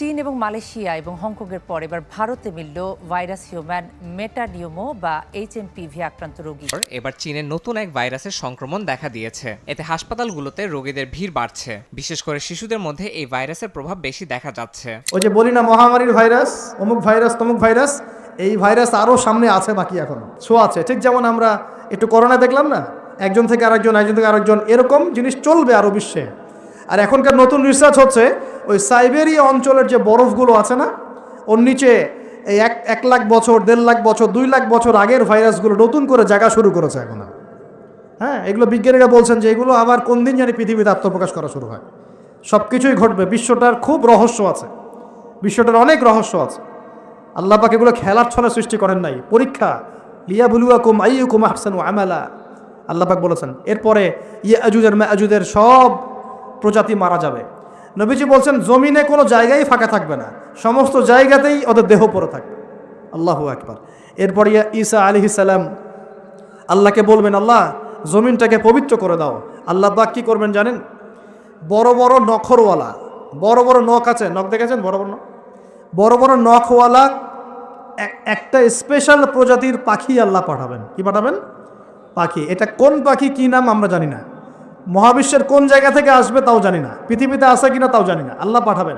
চীন এবং মালয়েশিয়া এবং হংকংয়ের পর এবার ভারতে মিলল ভাইরাস হিউম্যান মেটানিউমো বা এইচ এইচএমপিভি আক্রান্ত রোগী। এবার চীনের নতুন এক ভাইরাসের সংক্রমণ দেখা দিয়েছে। এতে হাসপাতালগুলোতে রোগীদের ভিড় বাড়ছে। বিশেষ করে শিশুদের মধ্যে এই ভাইরাসের প্রভাব বেশি দেখা যাচ্ছে। ওই যে বলি না মহামারীর ভাইরাস অমুক ভাইরাস তমুক ভাইরাস এই ভাইরাস আরও সামনে আছে বাকি এখন? শো আছে। ঠিক যেমন আমরা একটু করোনা দেখলাম না একজন থেকে আরেকজন একজন থেকে আরেকজন এরকম জিনিস চলবে আরও বিশ্বে। আর এখনকার নতুন রিসার্চ হচ্ছে, ওই সাইবেরিয়া অঞ্চলের যে বরফগুলো আছে না, ওর নিচে এই এক এক লাখ বছর, দেড় লাখ বছর, দুই লাখ বছর আগের ভাইরাসগুলো নতুন করে জায়গা শুরু করেছে এখন হ্যাঁ এগুলো বিজ্ঞানীরা বলছেন যে এগুলো আবার কোন দিন জানি পৃথিবীতে আত্মপ্রকাশ করা শুরু হয়। সব কিছুই ঘটবে, বিশ্বটার খুব রহস্য আছে। বিশ্বটার অনেক রহস্য আছে। আল্লাহ পাক এগুলো খেলার ছলে সৃষ্টি করেন নাই। পরীক্ষা লিয়া বুলুয়া কুম আইয়ু কুম আহসানু আমালা। আল্লাহ পাক বলেছেন, এরপরে ইয়ে আজুদের আজুদের সব প্রজাতি মারা যাবে। নবীজি বলছেন, জমিনে কোনো জায়গায় ফাঁকা থাকবে না। সমস্ত জায়গাতেই ওদের দেহ পড়ে থাকবে। আল্লাহ একবার এরপর ইয়া ঈসা আলিহি সালাম আল্লাহকে বলবেন, আল্লাহ, জমিনটাকে পবিত্র করে দাও। আল্লাহ পাক কী করবেন জানেন? বড় বড় নখরওয়ালা, বড় বড় নখ আছে, নখ দেখেছেন? বড় বড় নখ? বড় বড় নখওয়ালা একটা স্পেশাল প্রজাতির পাখি আল্লাহ পাঠাবেন। কি পাঠাবেন? পাখি। এটা কোন পাখি, কি নাম আমরা জানি না। মহাবিশ্বের কোন জায়গা থেকে আসবে তাও জানি না। পৃথিবীতে আসে কিনা তাও জানি না। আল্লাহ পাঠাবেন।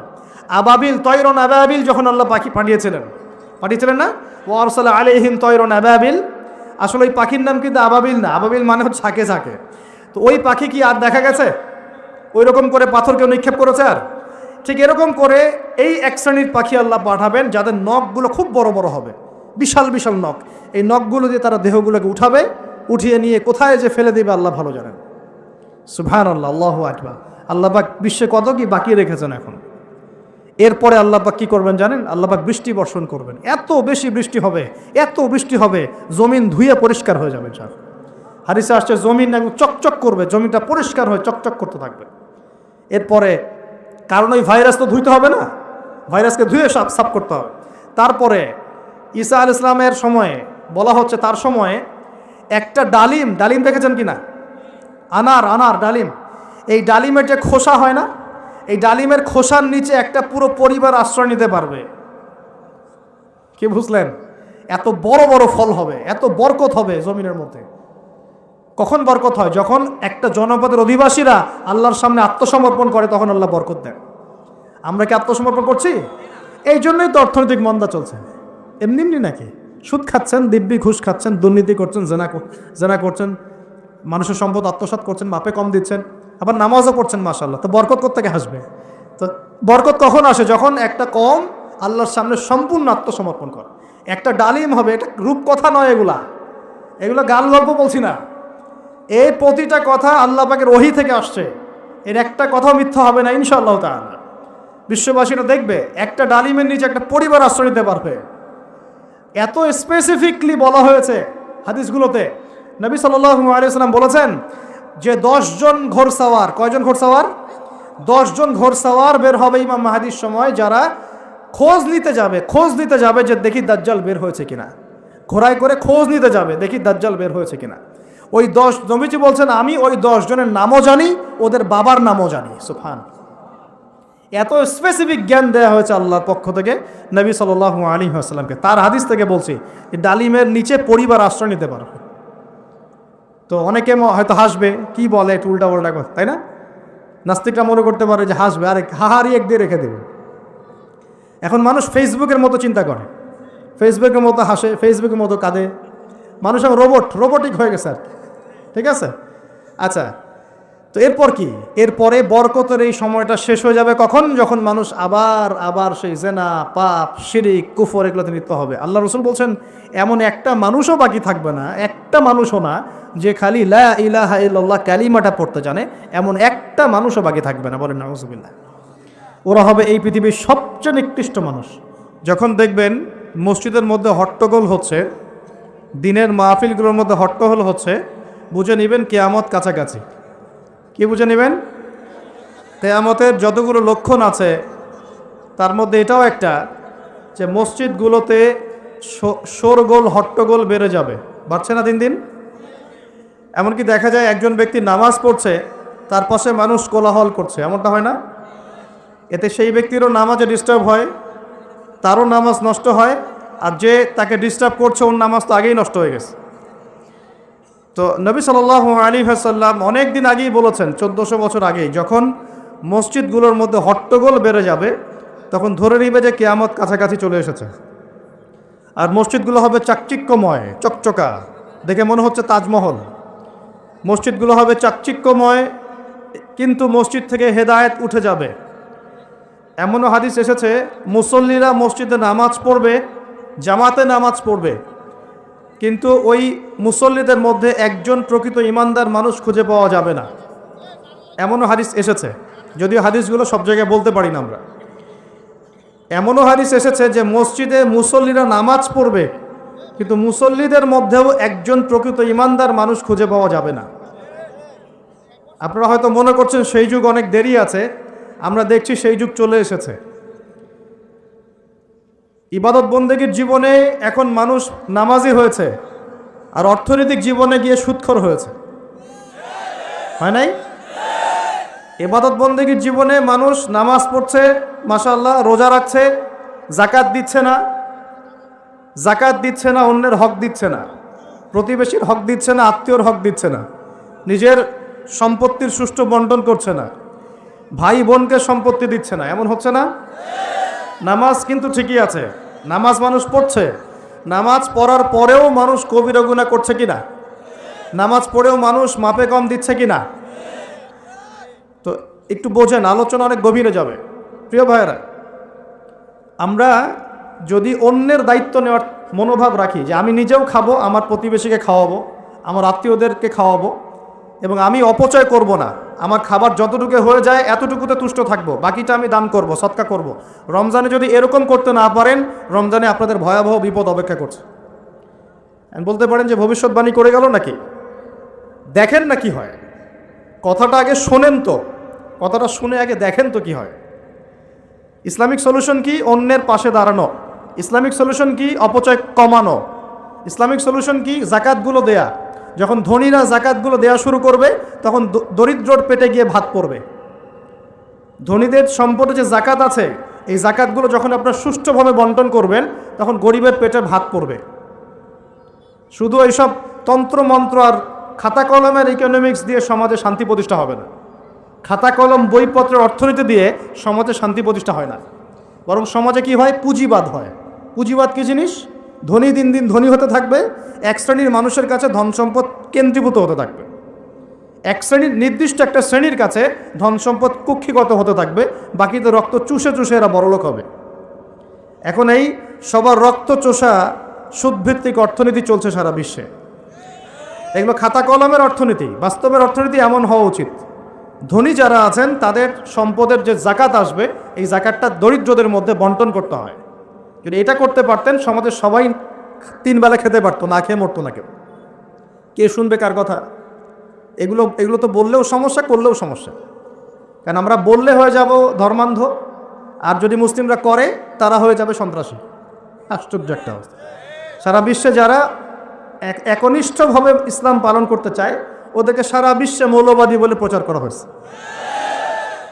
আবাবিল তৈরন আবাবিল যখন আল্লাহ পাখি পাঠিয়েছিলেন। পাঠিয়েছিলেন না? ও আরসাল আলিহিম তৈরন আবাবিল। আসলে ওই পাখির নাম কিন্তু আবাবিল না। আবাবিল মানে হচ্ছে ঝাঁকে ঝাঁকে। তো ওই পাখি কি আর দেখা গেছে? ওই রকম করে পাথর কেউ নিক্ষেপ করেছে আর? ঠিক এরকম করে এই এক শ্রেণির পাখি আল্লাহ পাঠাবেন, যাদের নখগুলো খুব বড় বড় হবে। বিশাল বিশাল নখ। এই নখগুলো দিয়ে তারা দেহগুলোকে উঠাবে, উঠিয়ে নিয়ে কোথায় যে ফেলে দেবে আল্লাহ ভালো জানেন। সুভান আল্লাহ আল্লাহ আকবা আল্লাহ পাক বিশ্বে কত কি বাকি রেখেছেন এখন? এরপরে আল্লাহ পাক কি করবেন জানেন? আল্লাহ পাক বৃষ্টি বর্ষণ করবেন। এত বেশি বৃষ্টি হবে, এত বৃষ্টি হবে, জমিন ধুয়ে পরিষ্কার হয়ে যাবে যা হারিসে আসছে, জমিন একদম চকচক করবে জমিটা পরিষ্কার হয়ে চকচক করতে থাকবে। এরপরে কারণ ওই ভাইরাস তো ধুইতে হবে না ভাইরাসকে ধুয়ে সাফ সাফ করতে হবে। তারপরে ঈসা আল ইসলামের সময়ে, বলা হচ্ছে তার সময়ে একটা ডালিম ডালিম দেখেছেন কি না আনার আনার ডালিম। এই ডালিমের যে খোসা হয় না, এই ডালিমের খোসার নিচে একটা পুরো পরিবার আশ্রয় নিতে পারবে। কি বুঝলেন? এত বড় বড় ফল হবে, এত বরকত হবে জমিনের মধ্যে। কখন বরকত হয়? যখন একটা জনপদের অধিবাসীরা আল্লাহর সামনে আত্মসমর্পণ করে, তখন আল্লাহ বরকত দেন। আমরা কি আত্মসমর্পণ করছি? এই জন্যই তো অর্থনৈতিক মন্দা চলছে। এমনি এমনি নাকি? সুদ খাচ্ছেন, দিব্যি ঘুষ খাচ্ছেন, দুর্নীতি করছেন, জেনা জেনা করছেন মানুষের সম্পদ আত্মসাৎ করছেন, মাপে কম দিচ্ছেন, আবার নামাজও পড়ছেন মাসাল্লাহ তো বরকত কোথেকে আসবে? তো বরকত কখন আসে? যখন একটা কম আল্লাহর সামনে সম্পূর্ণ আত্মসমর্পণ করে। একটা ডালিম হবে, এটা রূপকথা নয় এগুলা। এগুলো গান গল্প বলছি না। এই প্রতিটা কথা আল্লাহ পাকের ওহি থেকে আসছে। এর একটা কথা মিথ্যা হবে না, ইনশাআল্লাহ তাআলা। বিশ্ববাসীরা দেখবে, একটা ডালিমের নিচে একটা পরিবার আশ্রয় নিতে পারবে। এত স্পেসিফিকলি বলা হয়েছে হাদিসগুলোতে নবী সাল্লাল্লাহু আলাইহি সাল্লাম বলেছেন যে দশজন ঘোড়সাওয়ার, কয়জন ঘোড়সাওয়ার? দশজন ঘোড়সাওয়ার বের হবে ইমাম মাহাদির সময় যারা খোঁজ নিতে যাবে, খোঁজ নিতে যাবে যে দেখি দাজ্জাল বের হয়েছে কিনা। ঘোড়ায় করে খোঁজ নিতে যাবে, দেখি দাজ্জাল বের হয়েছে কিনা। ওই দশ, নবীজি বলছেন, আমি ওই জনের নামও জানি, ওদের বাবার নামও জানি। সুফান এত স্পেসিফিক জ্ঞান দেওয়া হয়েছে আল্লাহর পক্ষ থেকে নবী সাল্লাল্লাহু আলী আসসালামকে তার হাদিস থেকে বলছি, ডালিমের নিচে পরিবার আশ্রয় নিতে পারবে। তো অনেকে হয়তো হাসবে, কি বলে একটু উল্টা পাল্টা কথা, তাই না? নাস্তিকরা মনে করতে পারে যে হাসবে, আরে হাহারি এক দিয়ে রেখে দেবে। এখন মানুষ ফেসবুকের মতো চিন্তা করে, ফেসবুকের মতো হাসে, ফেসবুকের মতো কাঁদে। মানুষ রোবট রোবটিক হয়ে গেছে আর ঠিক আছে? আচ্ছা তো এরপর কি? এরপরে বরকতের এই সময়টা শেষ হয়ে যাবে কখন? যখন মানুষ আবার আবার সেই জেনা, পাপ, শিরিক, কুফর এগুলোতে লিপ্ত হবে। আল্লাহ রসুল বলছেন, এমন একটা মানুষও বাকি থাকবে না, একটা মানুষও না, যে খালি লা ইলাহা ক্যালিমাটা পড়তে জানে, এমন একটা মানুষও বাকি থাকবে না। বলেন, নাউজুবিল্লাহ। ওরা হবে এই পৃথিবীর সবচেয়ে নিকৃষ্ট মানুষ। যখন দেখবেন মসজিদের মধ্যে হট্টগোল হচ্ছে, দিনের মাহফিলগুলোর মধ্যে হট্টগোল হচ্ছে, বুঝে নেবেন কেয়ামত কাছাকাছি। কি বুঝে নেবেন? কেয়ামতের যতগুলো লক্ষণ আছে, তার মধ্যে এটাও একটা যে মসজিদগুলোতে শোরগোল, হট্টগোল বেড়ে যাবে। বাড়ছে না দিন দিন? এমনকি দেখা যায় একজন ব্যক্তি নামাজ পড়ছে, তার পাশে মানুষ কোলাহল করছে। এমনটা হয় না? এতে সেই ব্যক্তিরও নামাজে ডিস্টার্ব হয়, তারও নামাজ নষ্ট হয়, আর যে তাকে ডিস্টার্ব করছে, ওর নামাজ তো আগেই নষ্ট হয়ে গেছে। তো নবী সাল আলী হাসাল্লাম অনেক দিন আগেই বলেছেন, চোদ্দোশো বছর আগেই, যখন মসজিদগুলোর মধ্যে হট্টগোল বেড়ে যাবে, তখন ধরে নিবে যে কেয়ামত কাছাকাছি চলে এসেছে। আর মসজিদগুলো হবে চাকচিক্যময়, চকচকা, দেখে মনে হচ্ছে তাজমহল। মসজিদগুলো হবে চাকচিক্যময়, কিন্তু মসজিদ থেকে হেদায়েত উঠে যাবে। এমনও হাদিস এসেছে, মুসল্লিরা মসজিদে নামাজ পড়বে, জামাতে নামাজ পড়বে। কিন্তু ওই মুসল্লিদের মধ্যে একজন প্রকৃত ইমানদার মানুষ খুঁজে পাওয়া যাবে না। এমনও হাদিস এসেছে, যদিও হাদিসগুলো সব জায়গায় বলতে পারি না আমরা। এমনও হাদিস এসেছে যে মসজিদে মুসল্লিরা নামাজ পড়বে, কিন্তু মুসল্লিদের মধ্যেও একজন প্রকৃত ইমানদার মানুষ খুঁজে পাওয়া যাবে না। আপনারা হয়তো মনে করছেন সেই যুগ অনেক দেরি আছে, আমরা দেখছি সেই যুগ চলে এসেছে। ইবাদত বন্দেগীর জীবনে এখন মানুষ নামাজি হয়েছে আর অর্থনৈতিক জীবনে গিয়ে সুৎখর হয়েছে। হয় নাই? এবাদত বন্দেগীর জীবনে মানুষ নামাজ পড়ছে মাশাল্লাহ রোজা রাখছে জাকাত দিচ্ছে না জাকাত দিচ্ছে না, অন্যের হক দিচ্ছে না, প্রতিবেশীর হক দিচ্ছে না, আত্মীয়র হক দিচ্ছে না, নিজের সম্পত্তির সুষ্ঠু বন্টন করছে না, ভাই বোনকে সম্পত্তি দিচ্ছে না, এমন হচ্ছে না? নামাজ কিন্তু ঠিকই আছে। নামাজ মানুষ পড়ছে। নামাজ পড়ার পরেও মানুষ কবিরা গুণা করছে কিনা? নামাজ পড়েও মানুষ মাপে কম দিচ্ছে কি না তো একটু বোঝেন, আলোচনা অনেক গভীরে যাবে। প্রিয় ভাইয়েরা, আমরা যদি অন্যের দায়িত্ব নেওয়ার মনোভাব রাখি যে আমি নিজেও খাব, আমার প্রতিবেশীকে খাওয়াবো, আমার আত্মীয়দেরকে খাওয়াবো, এবং আমি অপচয় করব না আমার খাবার যতটুকু হয়ে যায়, এতটুকুতে তুষ্ট থাকব। বাকিটা আমি দান করব, সৎকা করব। রমজানে যদি এরকম করতে না পারেন, রমজানে আপনাদের ভয়াবহ বিপদ অপেক্ষা করছে। বলতে পারেন যে, ভবিষ্যৎবাণী করে গেল নাকি? দেখেন না কি হয়। কথাটা আগে শোনেন তো। কথাটা শুনে আগে দেখেন তো কি হয়। ইসলামিক সলিউশন কি? অন্যের পাশে দাঁড়ানো। ইসলামিক সলিউশন কি? অপচয় কমানো। ইসলামিক সলিউশন কি? জাকাতগুলো দেয়া। যখন ধনীরা জাকাতগুলো দেয়া শুরু করবে, তখন দরিদ্রর পেটে গিয়ে ভাত পড়বে। ধনীদের সম্পদে যে জাকাত আছে, এই জাকাতগুলো যখন আপনার সুষ্ঠুভাবে বন্টন করবেন, তখন গরিবের পেটে ভাত পড়বে। শুধু এইসব তন্ত্রমন্ত্র আর খাতা কলমের ইকোনমিক্স দিয়ে সমাজে শান্তি প্রতিষ্ঠা হবে না। খাতা কলম, বইপত্রের অর্থনীতি দিয়ে সমাজে শান্তি প্রতিষ্ঠা হয় না। বরং সমাজে কি হয়? পুঁজিবাদ হয়। পুঁজিবাদ কি জিনিস? ধনী দিন দিন ধনী হতে থাকবে, এক শ্রেণির মানুষের কাছে ধন সম্পদ কেন্দ্রীভূত হতে থাকবে। এক শ্রেণির নির্দিষ্ট একটা শ্রেণির কাছে ধন সম্পদ কুক্ষিগত হতে থাকবে, বাকিতে রক্ত চুষে চুষে এরা বড়লোক হবে। এখন এই সবার রক্ত চোষা সুদভিত্তিক অর্থনীতি চলছে সারা বিশ্বে। এগুলো খাতা কলমের অর্থনীতি, বাস্তবের অর্থনীতি এমন হওয়া উচিত। ধনী যারা আছেন, তাদের সম্পদের যে জাকাত আসবে, এই জাকাতটা দরিদ্রদের মধ্যে বন্টন করতে হয়। যদি এটা করতে পারতেন, সমাজের সবাই তিন বেলা খেতে পারতো, না খেয়ে মরতো না কেউ। কে শুনবে কার কথা? এগুলো এগুলো তো বললেও সমস্যা, করলেও সমস্যা। কারণ আমরা বললে হয়ে যাব ধর্মান্ধ, আর যদি মুসলিমরা করে, তারা হয়ে যাবে সন্ত্রাসী। আশ্চর্য একটা অবস্থা। সারা বিশ্বে যারা এক, একনিষ্ঠভাবে ইসলাম পালন করতে চায়, ওদেরকে সারা বিশ্বে মৌলবাদী বলে প্রচার করা হয়েছে।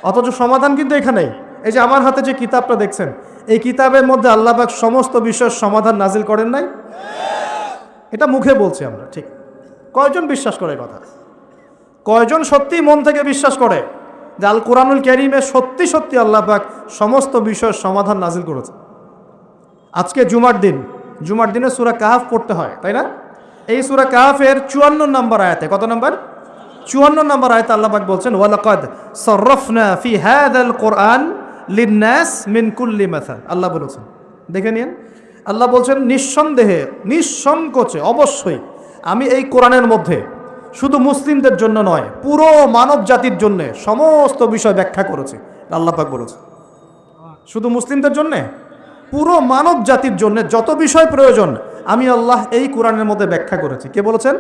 অথচ সমাধান কিন্তু এখানেই। এই যে আমার হাতে যে কিতাবটা দেখছেন, এই কিতাবের মধ্যে আল্লাহবাক সমস্ত বিষয়ের সমাধান নাজিল করেন নাই? এটা মুখে বলছি আমরা, ঠিক। কয়জন বিশ্বাস করে কথা? কয়জন সত্যি মন থেকে বিশ্বাস করে যে আল কোরআনুল ক্যারিমে সত্যি সত্যি আল্লাহ পাক সমস্ত বিষয়ের সমাধান নাজিল করেছে? আজকে জুমার দিন, জুমার দিনে সুরা কাহাফ পড়তে হয়, তাই না? এই সুরা কাহাফের চুয়ান্ন নম্বর আয়াতে, কত নম্বর? চুয়ান্ন নম্বর আয়াতে আল্লাহ পাক বলছেন, ওয়ালাকাদ সরফনা ফি হাদাল কোরআন লিন্নাস মিন কুল্লি মাথাল আল্লাহ বলেছেন। দেখে নিন। আল্লাহ বলছেন, নিঃসন্দেহে, নিঃসংকোচে, অবশ্যই আমি এই কোরআনের মধ্যে শুধু মুসলিমদের জন্য নয়, পুরো মানব জাতির জন্য সমস্ত বিষয় ব্যাখ্যা করেছে। আল্লাহ পাক বলেছে শুধু মুসলিমদের জন্যে? পুরো মানব জাতির জন্য যত বিষয় প্রয়োজন, আমি আল্লাহ এই কোরআনের মধ্যে ব্যাখ্যা করেছি। কে বলেছেন?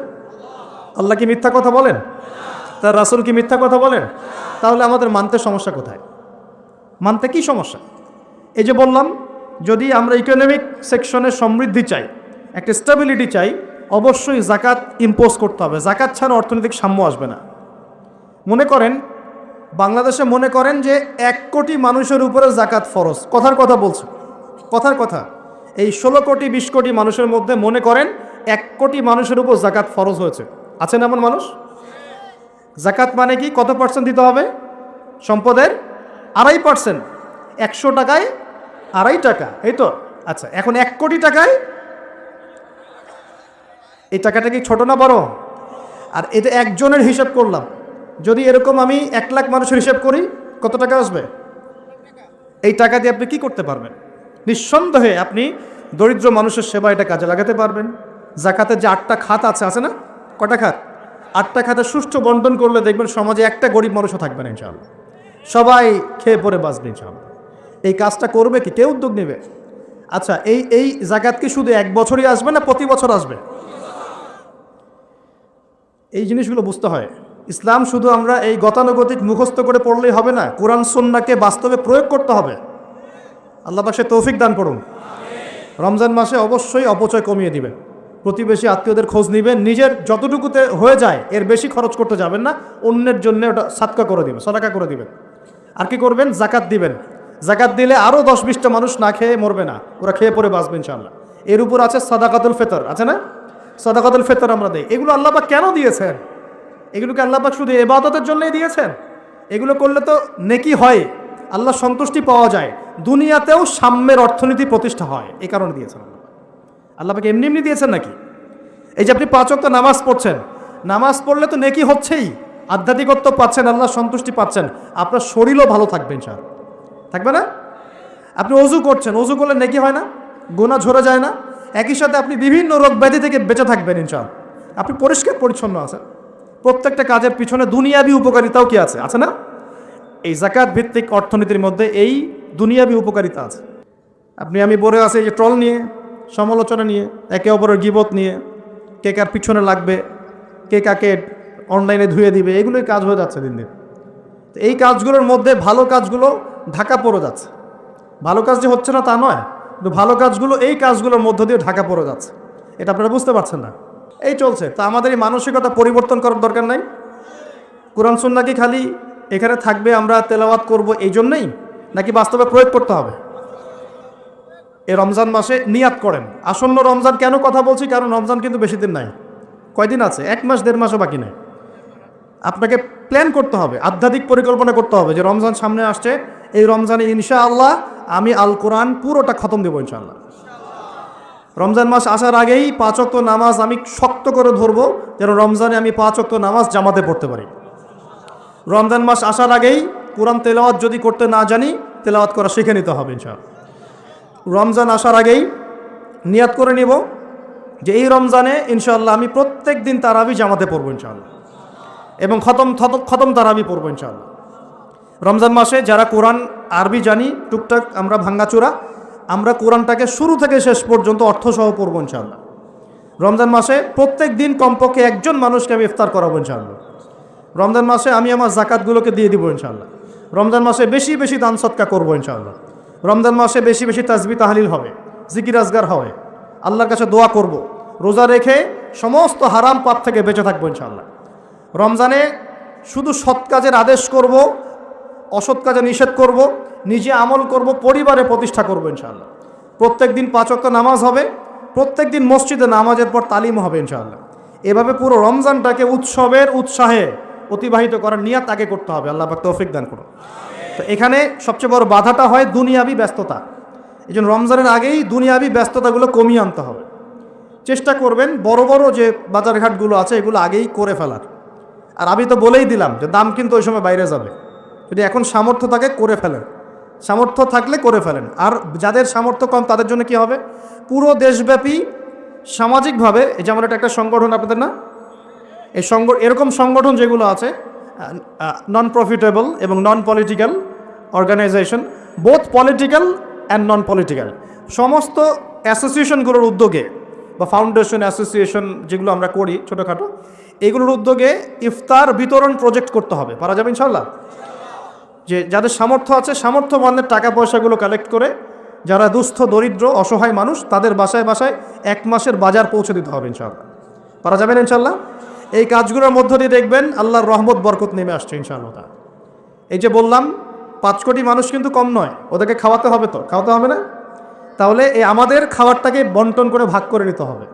আল্লাহ কি মিথ্যা কথা বলেন? তার রাসুল কি মিথ্যা কথা বলেন? তাহলে আমাদের মানতে সমস্যা কোথায়? মানতে কি সমস্যা? এই যে বললাম, যদি আমরা ইকোনমিক সেকশনে সমৃদ্ধি চাই, একটা স্টেবিলিটি চাই, অবশ্যই জাকাত ইম্পোজ করতে হবে। জাকাত ছাড়া অর্থনৈতিক সাম্য আসবে না। মনে করেন, বাংলাদেশে মনে করেন যে এক কোটি মানুষের উপরে জাকাত ফরজ। কথার কথা বলছে। কথার কথা। এই ষোলো কোটি, বিশ কোটি মানুষের মধ্যে মনে করেন এক কোটি মানুষের উপর জাকাত ফরজ হয়েছে। আছেন এমন মানুষ? জাকাত মানে কি? কত পার্সেন্ট দিতে হবে? সম্পদের আড়াই পার্সেন্ট। একশো টাকায় আড়াই টাকা, এই তো? আচ্ছা এখন এক কোটি টাকায় এই টাকাটা কি ছোটো না বড়? আর এটা একজনের হিসাব করলাম। যদি এরকম আমি এক লাখ মানুষের হিসাব করি, কত টাকা আসবে? এই টাকা দিয়ে আপনি কি করতে পারবেন? নিঃসন্দেহে আপনি দরিদ্র মানুষের সেবা এটা কাজে লাগাতে পারবেন। জাকাতের যে আটটা খাত আছে আছে না? কটা খাত? আটটা খাতে সুষ্ঠু বন্টন করলে দেখবেন সমাজে একটা গরিব মানুষও থাকবে না, ইনশাআল্লাহ। সবাই খেয়ে পরে বাঁচবে ইনশাআল্লাহ। এই কাজটা করবে কি? কে উদ্যোগ নেবে? আচ্ছা এই এই জাকাত কি শুধু এক বছরই আসবে না প্রতি বছর আসবে? এই জিনিসগুলো বুঝতে হয়। ইসলাম শুধু আমরা এই গতানুগতিক মুখস্থ করে পড়লেই হবে না, কোরআন সন্নাকে বাস্তবে প্রয়োগ করতে হবে। আল্লাহ পাশে তৌফিক দান করুন। রমজান মাসে অবশ্যই অপচয় কমিয়ে দিবেন। প্রতিবেশী আত্মীয়দের খোঁজ নেবেন, নিজের যতটুকুতে হয়ে যায়, এর বেশি খরচ করতে যাবেন না, অন্যের জন্য ওটা সাতকা করে দিবেন, সদাকা করে দিবেন। আর কি করবেন? জাকাত দিবেন। জাকাত দিলে আরও দশ বিশটা মানুষ না খেয়ে মরবে না। ওরা খেয়ে পরে বাঁচবে ইনশাআল্লাহ। এর উপর আছে সাদাকাতুল ফেতর। আছে না? সাদাকাতুল ফেতর আমরা দিই। এগুলো আল্লাপাক কেন দিয়েছেন? এগুলোকে আল্লাপাক শুধু এবাদতের জন্যই দিয়েছেন? এগুলো করলে তো নেকি হয়। আল্লাহ সন্তুষ্টি পাওয়া যায়। দুনিয়াতেও সাম্যের অর্থনীতি প্রতিষ্ঠা হয়। এই কারণে দিয়েছেন আল্লাহ আল্লাপাকে এমনি এমনি দিয়েছেন নাকি? এই যে আপনি পাঁচ নামাজ পড়ছেন। নামাজ পড়লে তো নেকি হচ্ছেই। আধ্যাত্মিকত্ব পাচ্ছেন আল্লাহ সন্তুষ্টি পাচ্ছেন, আপনার শরীরও ভালো থাকবে স্যার থাকবে না? আপনি অজু করছেন, অজু করলে নেকি হয় না? গোনা ঝরে যায় না? একই সাথে আপনি বিভিন্ন রোগ ব্যাধি থেকে বেঁচে থাকবেন ইনশাল আপনি পরিষ্কার, পরিচ্ছন্ন আছেন। প্রত্যেকটা কাজের পিছনে দুনিয়াবি উপকারিতাও কি আছে? আছে না? এই জাকাত ভিত্তিক অর্থনীতির মধ্যে এই দুনিয়াবি উপকারিতা আছে। আপনি, আমি বলে আছে যে ট্রল নিয়ে, সমালোচনা নিয়ে, একে অপরের গিবত নিয়ে, কে কার পিছনে লাগবে, কে কাকে অনলাইনে ধুয়ে দিবে, এগুলোই কাজ হয়ে যাচ্ছে দিন দিন। তো এই কাজগুলোর মধ্যে ভালো কাজগুলো ঢাকা পড়ে যাচ্ছে। ভালো কাজ যে হচ্ছে না তা নয়, কিন্তু ভালো কাজগুলো এই কাজগুলোর মধ্য দিয়ে ঢাকা পড়ে যাচ্ছে। এটা আপনারা বুঝতে পারছেন না। এই চলছে। তা আমাদের এই মানসিকতা পরিবর্তন করার দরকার নাই। কোরআন সুন্না কি খালি এখানে থাকবে, আমরা তেলাওয়াত করব এই জন্যই, নাকি বাস্তবে প্রয়োগ করতে হবে? এ রমজান মাসে নিয়াত করেন। আসন্ন রমজান কেন কথা বলছি? কারণ রমজান কিন্তু বেশি দিন নাই। কয়দিন আছে? এক মাস, দেড় মাসও বাকি নেই। আপনাকে প্ল্যান করতে হবে, আধ্যাত্মিক পরিকল্পনা করতে হবে যে রমজান সামনে আসছে, এই রমজানে ইনশা আল্লাহ আমি আল কোরআন পুরোটা খতম দেবো ইনশাআল্লাহ। রমজান মাস আসার আগেই পাঁচ অক্ত নামাজ আমি শক্ত করে ধরবো যেন রমজানে আমি পাঁচ অক্ত নামাজ জামাতে পড়তে পারি। রমজান মাস আসার আগেই কোরআন তেলাওয়াত যদি করতে না জানি, তেলাওয়াত করা শিখে নিতে হবে ইনশাআল্লাহ। রমজান আসার আগেই নিয়াত করে নিব যে এই রমজানে ইনশাআল্লাহ আমি প্রত্যেক দিন তারাবি জামাতে পড়ব ইনশাআল্লাহ। এবং খতম খতম তারাবি পড়ব ইনশাআল্লাহ। রমজান মাসে যারা কোরআন, আরবি জানি, টুকটাক আমরা ভাঙ্গাচোরা, আমরা কোরআনটাকে শুরু থেকে শেষ পর্যন্ত অর্থসহ পড়ব ইনশাআল্লাহ। রমজান মাসে প্রত্যেক দিন কমপক্ষে একজন মানুষকে আমি ইফতার করাবো ইনশাআল্লাহ। রমজান মাসে আমি আমার জাকাতগুলোকে দিয়ে দিব ইনশাআল্লাহ। রমজান মাসে বেশি বেশি দান সৎকা করব ইনশাআল্লাহ। রমজান মাসে বেশি বেশি তাজবি তাহালিল হবে, জিকির আজগার হবে। আল্লাহর কাছে দোয়া করব। রোজা রেখে সমস্ত হারাম পাপ থেকে বেঁচে থাকব ইনশাআল্লাহ। রমজানে শুধু সৎ কাজের আদেশ করব, অসৎ কাজে নিষেধ করব, নিজে আমল করব, পরিবারে প্রতিষ্ঠা করব ইনশাআল্লাহ। প্রত্যেক দিন পাঁচক্ত নামাজ হবে প্রত্যেক দিন মসজিদে নামাজের পর তালিম হবে ইনশাআল্লাহ। এভাবে পুরো রমজানটাকে উৎসবের উৎসাহে অতিবাহিত করার নিয়াত আগে করতে হবে, আল্লাহ পাক তৌফিক দান করুন। তো এখানে সবচেয়ে বড় বাধাটা হয় দুনিয়াবি ব্যস্ততা। এই জন্য রমজানের আগেই দুনিয়াবি ব্যস্ততাগুলো কমিয়ে আনতে হবে। চেষ্টা করবেন বড় বড় যে বাজারঘাটগুলো আছে, এগুলো আগেই করে ফেলার। আর আমি তো বলেই দিলাম যে দাম কিন্তু ওই সময় বাইরে যাবে। যদি এখন সামর্থ্য থাকে, করে ফেলেন। সামর্থ্য থাকলে করে ফেলেন। আর যাদের সামর্থ্য কম, তাদের জন্য কি হবে? পুরো দেশব্যাপী সামাজিকভাবে যেমন এটা একটা সংগঠন, আপনাদের না? এই সংগ, এরকম সংগঠন যেগুলো আছে নন প্রফিটেবল এবং non political organisation both political and non political সমস্ত অ্যাসোসিয়েশনগুলোর উদ্যোগে বা ফাউন্ডেশন অ্যাসোসিয়েশন যেগুলো আমরা করি ছোটোখাটো এগুলোর উদ্যোগে ইফতার বিতরণ প্রজেক্ট করতে হবে। পারা যাবে ইনশাল্লাহ যে যাদের সামর্থ্য আছে সামর্থ্য সামর্থ্যবানদের টাকা পয়সাগুলো কালেক্ট করে, যারা দুস্থ, দরিদ্র, অসহায় মানুষ, তাদের বাসায় বাসায় এক মাসের বাজার পৌঁছে দিতে হবে ইনশাল্লাহ পারা যাবেন ইনশাল্লাহ এই কাজগুলোর মধ্য দিয়ে দেখবেন আল্লাহর রহমত, বরকত নেমে আসছে ইনশাআল্লাহ। এই যে বললাম, পাঁচ কোটি মানুষ কিন্তু কম নয়, ওদেরকে খাওয়াতে হবে তো, খাওয়াতে হবে না? তাহলে এই আমাদের খাবারটাকে বন্টন করে ভাগ করে নিতে হবে।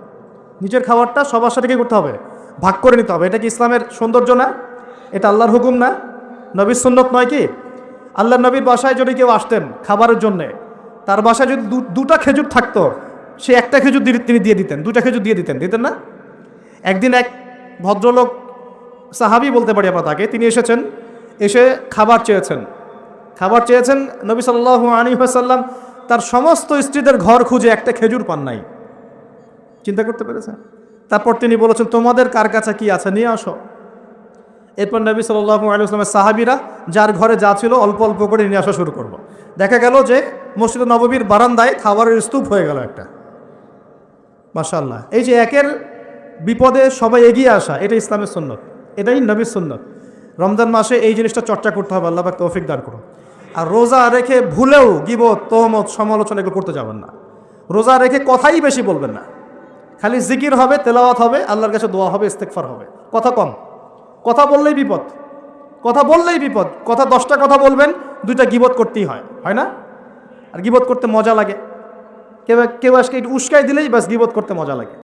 নিজের খাবারটা সবার সাথে কি করতে হবে। ভাগ করে নিতে হবে। এটা কি ইসলামের সৌন্দর্য না? এটা আল্লাহর হুকুম না? নবীর সুন্নত নয় কি? আল্লাহ নবীর বাসায় যদি কেউ আসতেন খাবারের জন্যে, তার বাসায় যদি দুটা খেজুর থাকতো, সে একটা খেজুর তিনি দিয়ে দিতেন, দুটা খেজুর দিয়ে দিতেন দিতেন না? একদিন এক ভদ্রলোক সাহাবি বলতে পারি আমরা তাকে, তিনি এসেছেন, এসে খাবার চেয়েছেন। খাবার চেয়েছেন, নবী সাল্লাল্লাহু আলী সাল্লাম তার সমস্ত স্ত্রীদের ঘর খুঁজে একটা খেজুর পান নাই। চিন্তা করতে পেরেছেন? তারপর তিনি বলেছেন, তোমাদের কার কাছে কি আছে? নিয়ে আসো। এরপর নবী সাল্লাল্লাহু আলী আসলামের সাহাবিরা যার ঘরে যা ছিল অল্প অল্প করে নিয়ে আসা শুরু করল। দেখা গেল যে মসজিদ নববীর বারান্দায় খাবারের স্তূপ হয়ে গেল একটা। মাশাল্লাহ এই যে একের বিপদে সবাই এগিয়ে আসা, এটা ইসলামের সুন্নত। এটাই নবীর সুন্নত। রমজান মাসে এই জিনিসটা চর্চা করতে হবে, আল্লাহ তৌফিক দান করুন। আর রোজা রেখে ভুলেও গিবত তহমত সমালোচনা এগুলো করতে যাবেন না। রোজা রেখে কথাই বেশি বলবেন না। খালি জিকির হবে, তেলাওয়াত হবে, আল্লাহর কাছে দোয়া হবে ইস্তেকফার হবে। কথা কম। কথা বললেই বিপদ। কথা বললেই বিপদ। কথা দশটা কথা বলবেন, দুইটা গিবত করতেই হয়। হয় না? আর গিবত করতে মজা লাগে। কেউ কেউ আজকে একটু উস্কাই দিলেই বাস গিবত করতে মজা লাগে।